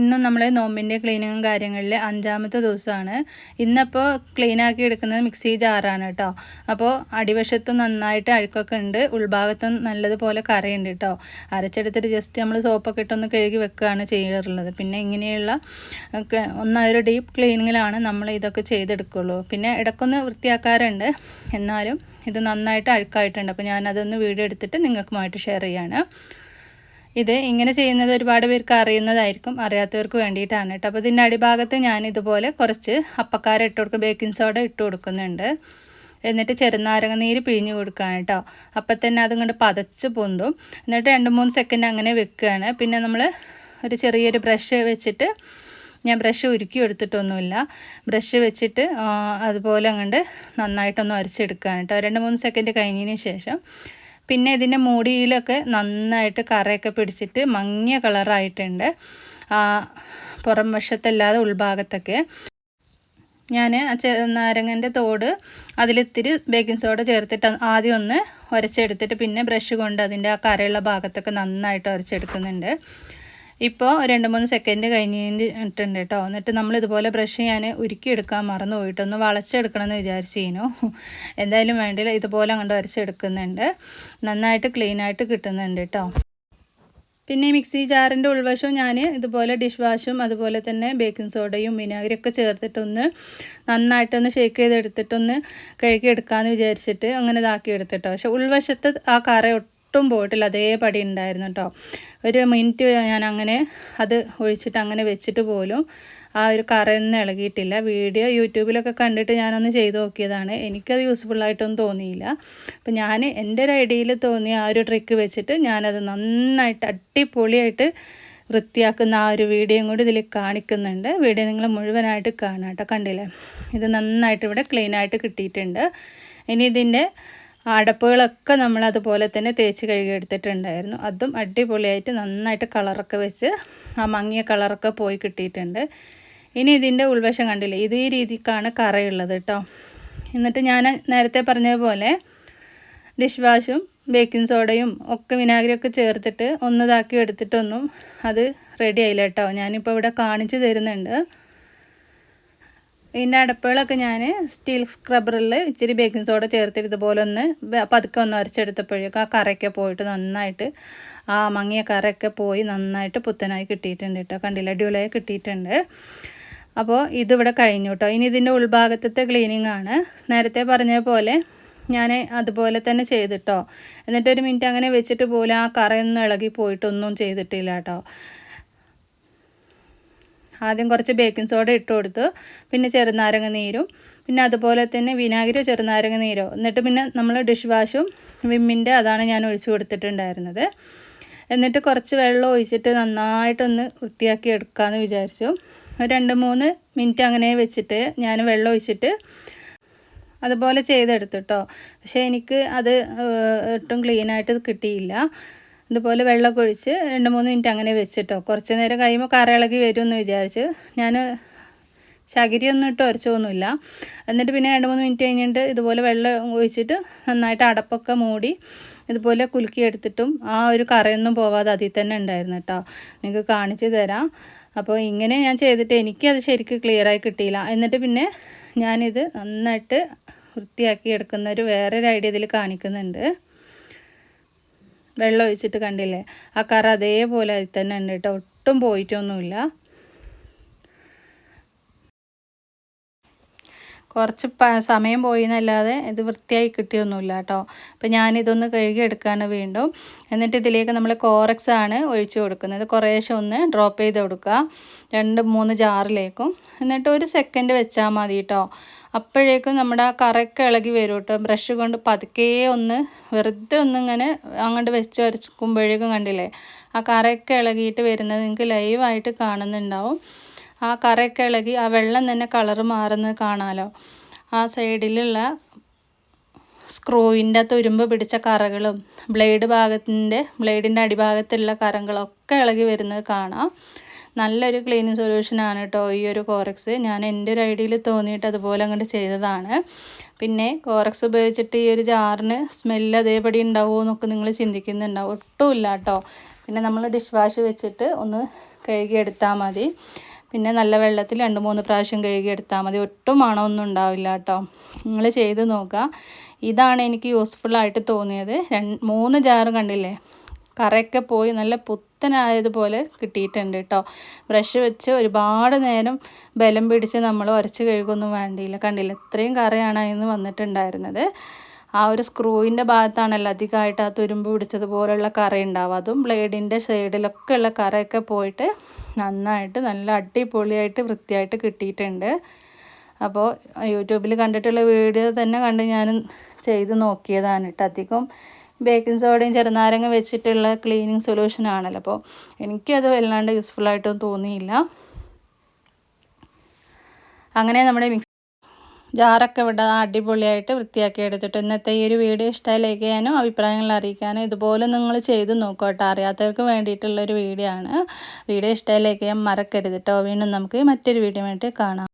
ഇന്നും നമ്മൾ നോമ്പിന്റെ ക്ലീനിങ്ങും കാര്യങ്ങളിൽ അഞ്ചാമത്തെ ദിവസമാണ് ഇന്നപ്പോൾ ക്ലീനാക്കി എടുക്കുന്നത് മിക്സി ജാറാണ് കേട്ടോ അപ്പോൾ അടിവശത്തും നന്നായിട്ട് അഴുക്കൊക്കെ ഉണ്ട്. ഉൾഭാഗത്തും നല്ലതുപോലെ കറയുണ്ട് കേട്ടോ അരച്ചെടുത്തിട്ട് ജസ്റ്റ് നമ്മൾ സോപ്പൊക്കെ ഇട്ടൊന്ന് കഴുകി വെക്കുകയാണ് ചെയ്യാറുള്ളത്. പിന്നെ ഇങ്ങനെയുള്ള ഒന്നായൊരു ഡീപ്പ് ക്ലീനിങ്ങിലാണ് നമ്മൾ ഇതൊക്കെ ചെയ്തെടുക്കുള്ളൂ. പിന്നെ ഇടയ്ക്കൊന്ന് വൃത്തിയാക്കാറുണ്ട്. എന്നാലും ഇത് നന്നായിട്ട് അഴുക്കായിട്ടുണ്ട്. അപ്പോൾ ഞാനതൊന്ന് വീഡിയോ എടുത്തിട്ട് നിങ്ങൾക്കുമായിട്ട് ഷെയർ ചെയ്യാണ്. ഇത് ഇങ്ങനെ ചെയ്യുന്നത് ഒരുപാട് പേർക്ക് അറിയുന്നതായിരിക്കും അറിയാത്തവർക്ക് വേണ്ടിയിട്ടാണ് കേട്ടോ. അപ്പോൾ ഇതിന്റെ അടിഭാഗത്ത് ഞാൻ ഇതുപോലെ കുറച്ച് അപ്പക്കാര ഇട്ട് കൊടുക്കും ബേക്കിംഗ് സോഡ ഇട്ട് കൊടുക്കുന്നുണ്ട്. എന്നിട്ട് ചെറുനാരങ്ങ നീര് പിഴിഞ്ഞ് കൊടുക്കുകയാണ് കേട്ടോ. അപ്പം തന്നെ അതുകൊണ്ട് പതച്ച് പൊന്തും. എന്നിട്ട് രണ്ട് മൂന്ന് സെക്കൻഡ് അങ്ങനെ വെക്കുകയാണ്. പിന്നെ നമ്മൾ ഒരു ചെറിയൊരു ബ്രഷ് വെച്ചിട്ട് ഞാൻ ബ്രഷ് ഉരുക്കി എടുത്തിട്ടൊന്നുമില്ല. ബ്രഷ് വെച്ചിട്ട് അതുപോലെ അങ്ങോട്ട് നന്നായിട്ടൊന്ന് അരച്ചെടുക്കുകയാണ് കേട്ടോ. രണ്ട് മൂന്ന് സെക്കൻഡ് കഴിഞ്ഞതിന് ശേഷം പിന്നെ ഇതിന്റെ മൂടിയിലൊക്കെ നന്നായിട്ട് കറയൊക്കെ പിടിച്ചിട്ട് മങ്ങിയ കളറായിട്ടുണ്ട്. പുറം വശത്തല്ലാതെ ഉൾഭാഗത്തൊക്കെ. ഞാൻ നാരങ്ങന്റെ തോട് അതിലിത്തിരി ബേക്കിംഗ് സോഡ ചേർത്തിട്ട് ആദ്യം ഒന്ന് ഉരച്ചെടുത്തിട്ട് പിന്നെ ബ്രഷ് കൊണ്ട് അതിന്റെ ആ കരയുള്ള ഭാഗത്തൊക്കെ നന്നായിട്ട് ഉരച്ചെടുക്കുന്നുണ്ട് ഇപ്പോൾ രണ്ട് മൂന്ന് സെക്കൻഡ് കഴിഞ്ഞിട്ടുണ്ട് കേട്ടോ എന്നിട്ട് നമ്മൾ ഇതുപോലെ ബ്രഷ് ഞാൻ ഉരുക്കിയെടുക്കാൻ മറന്നു പോയിട്ടൊന്ന് വളച്ചെടുക്കണം എന്ന് വിചാരിച്ചിരുന്നു എന്തായാലും വേണ്ടില്ല ഇതുപോലെ അങ്ങോട്ട് വരച്ചെടുക്കുന്നുണ്ട്. നന്നായിട്ട് ക്ലീനായിട്ട് കിട്ടുന്നുണ്ട് കേട്ടോ പിന്നെ മിക്സി ജാറിന്റെ ഉൾവശം ഞാൻ ഇതുപോലെ ഡിഷ് വാഷും അതുപോലെ തന്നെ ബേക്കിംഗ് സോഡയും വിനാഗിരിയൊക്കെ ചേർത്തിട്ടൊന്ന് നന്നായിട്ടൊന്ന് ഷേക്ക് ചെയ്തെടുത്തിട്ടൊന്ന് കഴുകിയെടുക്കാമെന്ന് വിചാരിച്ചിട്ട് അങ്ങനെ ഇതാക്കി എടുത്തിട്ടോ പക്ഷെ ഉൾവശത്ത് ആ കറ ഒട്ടും പോയിട്ടില്ല. അതേപടി ഉണ്ടായിരുന്നു കേട്ടോ ഒരു മിനിറ്റ് ഞാൻ അങ്ങനെ അത് ഒഴിച്ചിട്ട് അങ്ങനെ വെച്ചിട്ട് പോലും ആ ഒരു കറയൊന്നും ഇളകിയിട്ടില്ല. വീഡിയോ യൂട്യൂബിലൊക്കെ കണ്ടിട്ട് ഞാനൊന്ന് ചെയ്തു നോക്കിയതാണ്. എനിക്കത് യൂസ്ഫുള്ളായിട്ടൊന്നും തോന്നിയില്ല. അപ്പം ഞാൻ എന്റെ ഒരു ഐഡിയയിൽ തോന്നിയ ആ ഒരു ട്രിക്ക് വെച്ചിട്ട് ഞാനത് നന്നായിട്ട് അടിപൊളിയായിട്ട് വൃത്തിയാക്കുന്ന ആ ഒരു വീഡിയോയും കൂടി ഇതിൽ കാണിക്കുന്നുണ്ട്. വീഡിയോ നിങ്ങൾ മുഴുവനായിട്ട് കാണാം കേട്ടോ കണ്ടില്ലേ? ഇത് നന്നായിട്ട് ഇവിടെ ക്ലീനായിട്ട് കിട്ടിയിട്ടുണ്ട്. ഇനി ഇതിന്റെ അടപ്പുകളൊക്കെ നമ്മൾ അതുപോലെ തന്നെ തേച്ച് കഴുകി എടുത്തിട്ടുണ്ടായിരുന്നു. അതും അടിപൊളിയായിട്ട് നന്നായിട്ട് കളറൊക്കെ വെച്ച് ആ മങ്ങിയ കളറൊക്കെ പോയി കിട്ടിയിട്ടുണ്ട്. ഇനി ഇതിന്റെ ഉൾവശം കണ്ടില്ലേ? ഇതേ രീതിക്കാണ് കറയുള്ളത് കേട്ടോ. എന്നിട്ട് ഞാൻ നേരത്തെ പറഞ്ഞതുപോലെ ഡിഷ് വാഷും ബേക്കിംഗ് സോഡയും ഒക്കെ വിനാഗിരിയൊക്കെ ചേർത്തിട്ട് ഒന്നതാക്കി എടുത്തിട്ടൊന്നും അത് റെഡി ആയില്ല കേട്ടോ. ഞാനിപ്പോൾ ഇവിടെ കാണിച്ചു തരുന്നുണ്ട്. ഇതിന്റെ അടപ്പുകളൊക്കെ ഞാൻ സ്റ്റീൽ സ്ക്രബറിൽ ഇച്ചിരി ബേക്കിംഗ് സോഡ ചേർത്തിട്ട് ഇതുപോലെ ഒന്ന് പതുക്കെ ഒന്ന് അരച്ചെടുത്തപ്പോഴേക്കും ആ കറയൊക്കെ പോയിട്ട് നന്നായിട്ട് ആ മങ്ങിയ കറയൊക്കെ പോയി നന്നായിട്ട് പുത്തനായി കിട്ടിയിട്ടുണ്ട് കേട്ടോ കണ്ടില്ല? അടിപൊളിയായി കിട്ടിയിട്ടുണ്ട്. അപ്പോൾ ഇതിവിടെ കഴിഞ്ഞു കേട്ടോ ഇനി ഇതിന്റെ ഉൾഭാഗത്തെ ക്ലീനിങ് ആണ്. നേരത്തെ പറഞ്ഞ പോലെ ഞാൻ അതുപോലെ തന്നെ ചെയ്തിട്ടോ. എന്നിട്ടൊരു മിനിറ്റ് അങ്ങനെ വെച്ചിട്ട് പോലും ആ കറയൊന്നും ഇളകി പോയിട്ടൊന്നും ചെയ്തിട്ടില്ല കേട്ടോ ആദ്യം കുറച്ച് ബേക്കിംഗ് സോഡ ഇട്ട് കൊടുത്തു. പിന്നെ ചെറുനാരങ്ങ നീരും. പിന്നെ അതുപോലെ തന്നെ വിനാഗിരി ചെറുനാരങ്ങ നീരോ. എന്നിട്ട് പിന്നെ നമ്മൾ ഡിഷ് വാഷും വിമ്മിന്റെ അതാണ് ഞാൻ ഒഴിച്ചു കൊടുത്തിട്ടുണ്ടായിരുന്നത്. എന്നിട്ട് കുറച്ച് വെള്ളം ഒഴിച്ചിട്ട് നന്നായിട്ടൊന്ന് വൃത്തിയാക്കി എടുക്കാമെന്ന് വിചാരിച്ചു. രണ്ട് മൂന്ന് മിനിറ്റ് അങ്ങനെ വെച്ചിട്ട് ഞാൻ വെള്ളം ഒഴിച്ചിട്ട് അതുപോലെ ചെയ്തെടുത്തു കേട്ടോ പക്ഷേ എനിക്ക് അത് ഒട്ടും ക്ലീനായിട്ട് കിട്ടിയില്ല. ഇതുപോലെ വെള്ളമൊക്കെ ഒഴിച്ച് രണ്ട് മൂന്ന് മിനിറ്റ് അങ്ങനെ വെച്ചിട്ടോ. കുറച്ച് നേരം കഴിയുമ്പോൾ കറയിളകി വരുമെന്ന് വിചാരിച്ച് ഞാൻ ചകിരിയൊന്നും ഇട്ട് ഉരച്ചൊന്നുമില്ല എന്നിട്ട് പിന്നെ രണ്ട് മൂന്ന് മിനിറ്റ് കഴിഞ്ഞിട്ട് ഇതുപോലെ വെള്ളം ഒഴിച്ചിട്ട് നന്നായിട്ട് അടപ്പൊക്കെ മൂടി ഇതുപോലെ കുലുക്കി എടുത്തിട്ടും ആ ഒരു കറയൊന്നും പോവാതെ അതിൽ തന്നെ ഉണ്ടായിരുന്നു കേട്ടോ. നിങ്ങൾക്ക് കാണിച്ചു തരാം. അപ്പോൾ ഇങ്ങനെ ഞാൻ ചെയ്തിട്ട് എനിക്കത് ശരിക്കും ക്ലിയറായി കിട്ടിയില്ല. എന്നിട്ട് പിന്നെ ഞാനിത് നന്നായിട്ട് വൃത്തിയാക്കി എടുക്കുന്ന ഒരു വേറൊരു ഐഡിയ ഇതിൽ കാണിക്കുന്നുണ്ട്. വെള്ളം ഒഴിച്ചിട്ട് കണ്ടില്ലേ? ആ കറ അതേപോലെ അതിൽ തന്നെ ഉണ്ട് കേട്ടോ. ഒട്ടും പോയിട്ടൊന്നുമില്ല. കുറച്ച് സമയം പോയി എന്നല്ലാതെ ഇത് വൃത്തിയായി കിട്ടിയൊന്നുമില്ല കേട്ടോ. അപ്പോൾ ഞാനിതൊന്ന് കഴുകി എടുക്കുകയാണ് വീണ്ടും. എന്നിട്ട് ഇതിലേക്ക് നമ്മൾ കോറക്സ് ആണ് ഒഴിച്ചു കൊടുക്കുന്നത്. കുറേശ്ശെ ഒന്ന് ഡ്രോപ്പ് ചെയ്ത് കൊടുക്കുക. രണ്ട് മൂന്ന് ജാറിലേക്കും. എന്നിട്ട് ഒരു സെക്കൻഡ് വെച്ചാൽ മതി കേട്ടോ. അപ്പോഴേക്കും നമ്മുടെ ആ കറയൊക്കെ ഇളകി വരും കേട്ടോ. ബ്രഷ് കൊണ്ട് പതുക്കെ ഒന്ന് വെറുതെ ഒന്നിങ്ങനെ അങ്ങോട്ട് വെച്ച് വരക്കുമ്പോഴേക്കും കണ്ടില്ലേ? ആ കറയൊക്കെ ഇളകിയിട്ട് വരുന്നത് നിങ്ങൾക്ക് ലൈവായിട്ട് കാണുന്നുണ്ടാവും. ആ കറയൊക്കെ ഇളകി ആ വെള്ളം തന്നെ കളറ് മാറുന്നത് കാണാമല്ലോ ആ സൈഡിലുള്ള സ്ക്രൂവിന്റെ തുരുമ്പ് പിടിച്ച കറകളും ബ്ലേഡ് ഭാഗത്തിന്റെ ബ്ലേഡിന്റെ അടിഭാഗത്തുള്ള കറകളൊക്കെ ഇളകി വരുന്നത് കാണാം. നല്ലൊരു ക്ലീനിങ് സൊല്യൂഷനാണ് കേട്ടോ ഈ ഒരു കോറക്സ് ഞാൻ എന്റെ ഒരു ഐഡിയയിൽ തോന്നിയിട്ട് അതുപോലെ അങ്ങോട്ട് ചെയ്തതാണ്. പിന്നെ കോറക്സ് ഉപയോഗിച്ചിട്ട് ഈ ഒരു ജാറിന് സ്മെല്ല് അതേപടി ഉണ്ടാവുമോ എന്നൊക്കെ നിങ്ങൾ ചിന്തിക്കുന്നുണ്ടാവും. ഒട്ടുമില്ല കേട്ടോ പിന്നെ നമ്മൾ ഡിഷ് വാഷ് വെച്ചിട്ട് ഒന്ന് കഴുകി എടുത്താൽ മതി. പിന്നെ നല്ല വെള്ളത്തിൽ രണ്ട് മൂന്ന് പ്രാവശ്യം കഴുകി എടുത്താൽ മതി. ഒട്ടും മണമൊന്നും ഉണ്ടാവില്ല കേട്ടോ നിങ്ങൾ ചെയ്ത് നോക്കുക. ഇതാണ് എനിക്ക് യൂസ്ഫുള്ളായിട്ട് തോന്നിയത്. രണ്ട് മൂന്ന് ജാറ് കണ്ടില്ലേ? കറയൊക്കെ പോയി നല്ല പുത്തനായതുപോലെ കിട്ടിയിട്ടുണ്ട് കേട്ടോ ബ്രഷ് വെച്ച് ഒരുപാട് നേരം ബലം പിടിച്ച് നമ്മൾ ഉരച്ച് കഴുകൊന്നും വേണ്ടിയില്ല. കണ്ടില്ല? ഇത്രയും കറയാണ് അതിന് വന്നിട്ടുണ്ടായിരുന്നത്. ആ ഒരു സ്ക്രൂവിന്റെ ഭാഗത്താണല്ലോ അധികമായിട്ട് ആ തുരുമ്പ് പിടിച്ചതുപോലുള്ള കറ ഉണ്ടാവുക. അതും ബ്ലേഡിന്റെ സൈഡിലൊക്കെ ഉള്ള കറയൊക്കെ പോയിട്ട് നന്നായിട്ട് നല്ല അടിപൊളിയായിട്ട് വൃത്തിയായിട്ട് കിട്ടിയിട്ടുണ്ട്. അപ്പോൾ യൂട്യൂബിൽ കണ്ടിട്ടുള്ള വീഡിയോ തന്നെ കണ്ട് ഞാൻ ചെയ്ത് നോക്കിയതാണ് കേട്ടോ അധികം. ബേക്കിംഗ് സോഡയും ചെറുനാരങ്ങ വെച്ചിട്ടുള്ള ക്ലീനിങ് സൊല്യൂഷൻ ആണല്ലോ. അപ്പോൾ എനിക്കത് വല്ലാണ്ട് യൂസ്ഫുൾ ആയിട്ടൊന്നും തോന്നിയില്ല. അങ്ങനെ നമ്മുടെ മിക്സ് ജാറൊക്കെ ഇവിടെ അടിപൊളിയായിട്ട് വൃത്തിയാക്കി എടുത്തിട്ട് ഇന്നത്തെ ഈ ഒരു വീഡിയോ ഇഷ്ടമായി ലൈക്ക് ചെയ്യാനും അഭിപ്രായങ്ങൾ അറിയിക്കാനും ഇതുപോലെ നിങ്ങൾ ചെയ്ത് നോക്കോട്ടോ. അറിയാത്തവർക്ക് വേണ്ടിയിട്ടുള്ളൊരു വീഡിയോ ആണ്. വീഡിയോ ഇഷ്ടമായി ലൈക്ക് ചെയ്യാൻ മറക്കരുത് കേട്ടോ വീണ്ടും നമുക്ക് മറ്റൊരു വീഡിയോ വേണ്ടി കാണാം.